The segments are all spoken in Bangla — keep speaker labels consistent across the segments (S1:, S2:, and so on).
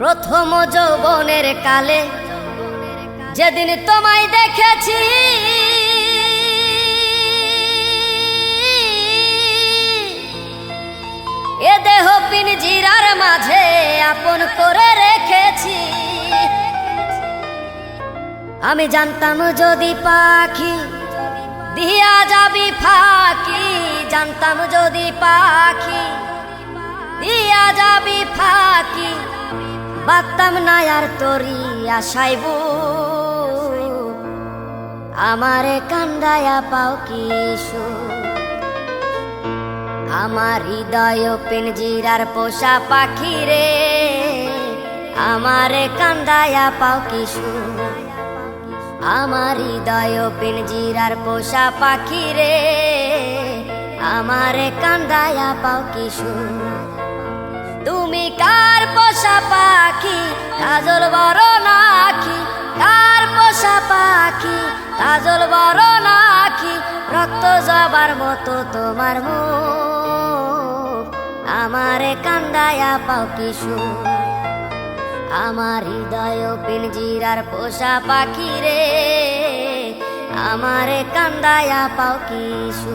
S1: প্রথম যৌবনের কালে যেদিন তোমায় দেখেছি, এ দেহ পিনজিরার মাঝে আপন করে রেখেছি। আমি জানতাম যদি পাখি দিয়া যাবি ফাঁকি, জানতাম যদি পাখি দিয়া যাবি ফাঁকি বাতাম না আর তোরি আশাইব আমারে কান্দায়া পাও কিশো আমার হৃদয় পিনজিরার পোষা পাখি রে। আমারে কান্দায়া পাও কিশো আমার হৃদয় পিনজিরার পোষা পাখি রে। আমারে কান্দায়া পাও কিশো তুমি কার পোষা পাখি? কাজল বড় নাখি কার পোষা পাখি? কাজল বড় নাখি রক্ত জবার মতো তোমার মুখ। আমারে কান্দায়া পাও কিশু। আমার হৃদয় পিনজিরার পোষা পাখি রে। আমারে কান্দায়া পাও কিশু।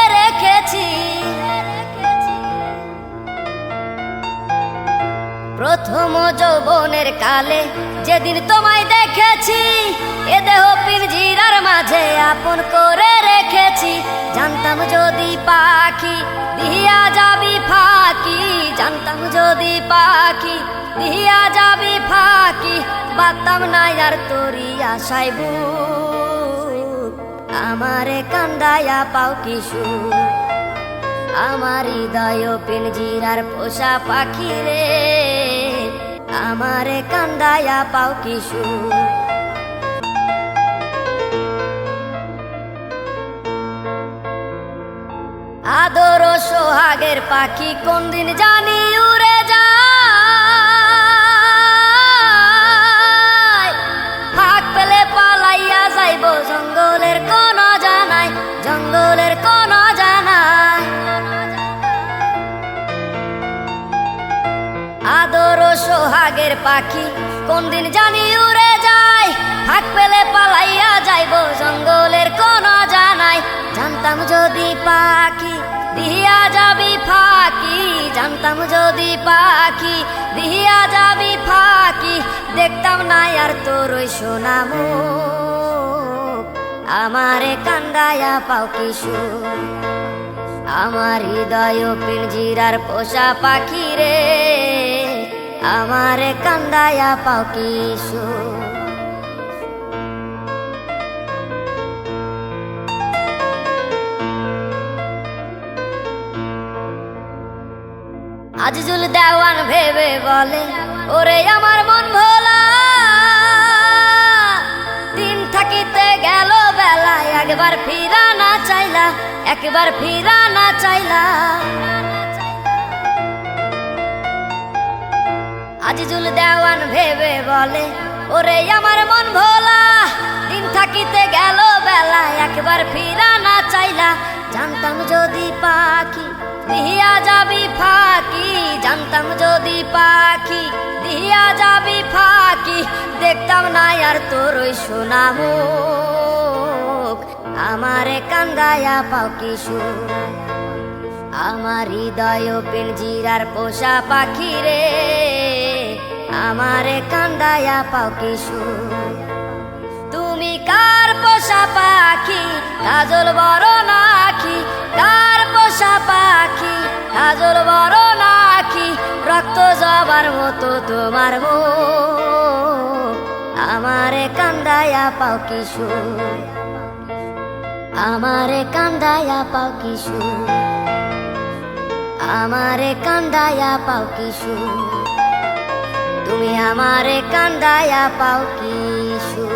S1: প্রথম যৌবনের কালে যেদিন তোমায় দেখেছি, এ দেহ পিঞ্জিরার মাঝে আপন করে রেখেছি। জানতাম যদি পাখি দিয়া যাবি ফাঁকি, জানতাম যদি পাখি দিয়া যাবি ফাঁকি, বাতাম না আর তোরি আশাইব আমারে কান্দায়া পাও কিশু, আমার হৃদয় পিনজিরার পোষা পাখি রে। আমারে কান্দায়া পাও কিশু। আদর সোহাগের পাখি কোন দিন জানি উড়ে যায়। ফাঁক পেলে পালাইয়া যাইব, জঙ্গলের কোন জানাই, জঙ্গলের কোন জানাই। আদর সোহাগের পাখি। কোন দিন জানি উড়ে যায় ফাঁক পেলে পালাইয়া যাইব জঙ্গলের কোন জানাই জানতাম যদি পাখি দিয়া যাবি ফাঁকি। জানতাম যদি পাখি দিয়া যাবি ফাঁকি। দেখতাম না আর তোর ওই সোনামু আমারে কান্দায়া পাও কিশোর আমার হৃদয় পিঞ্জিরার পোষা পাখি রে। আমারে কান্দায়া পাও কিশো আজিজুল দেওয়ান ভেবে বলে, ওরে আমার মন ভোলা। দিন থাকিতে গেল বেলা, একবার ফিরা না চাইলা, একবার ফিরা না চাইলা। আজিজুল দেওয়ান ভেবে বলে, ওরে আমার মন ভোলা, দিন থাকিতে গেল বেলা, একবার ফিরা না চাইলা, জানতাম যদি পাখি দিয়া যাবি ফাঁকি, জানতাম যদি পাখি দিয়া যাবি ফাঁকি, দেখতাম না আর তোর ওই সোনামু আমারে কান্দায়া পাও কিশোর আমার হৃদয় পিঞ্জিরার পোষা পাখি রে। আমারে কান্দায়া পাও কিশোর তুমি কার পোষা পাখি? কাজল বড় নাখি কার পোষা পাখি? কাজল বড় নাখি রক্ত জবার মতো তোমার মো আমারে কান্দায়া পাও কিশোর আমারে কান্দায়া পাও কিশোর আমারে কান্দায়া পাও তুমি আমার কান্দায়া পাও কি সু